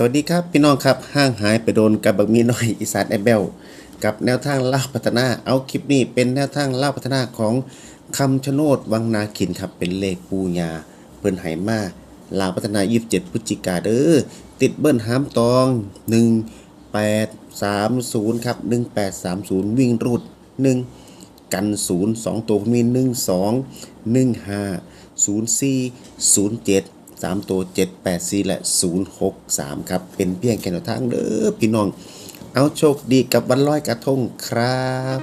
สวัสดีครับพี่น้องครับห้างหายไปโดนกับบักมีน้อยอีสานแอมเบลกับแนวทางเล่าพัฒนาเอาคลิปนี้เป็นแนวทางเล่าพัฒนาของคำชะโนดวังนาขินครับเป็นเลขปูญาเพิ่นไหมาลาวพัฒนา 27พฤศจิกาเด้อติดเบิ้ลหามตอง 1830ครับ1830 วิ่งรูด 1 กัน 0 2 ตัวมี 1 2 1 5 0 4 0 7 3 ตัว 7 8 4 และ 0 6 3 ครับ เป็นเพียงแค่แนวทางเด้อพี่น้อง เอาโชคดีกับวันลอยกระทงครับ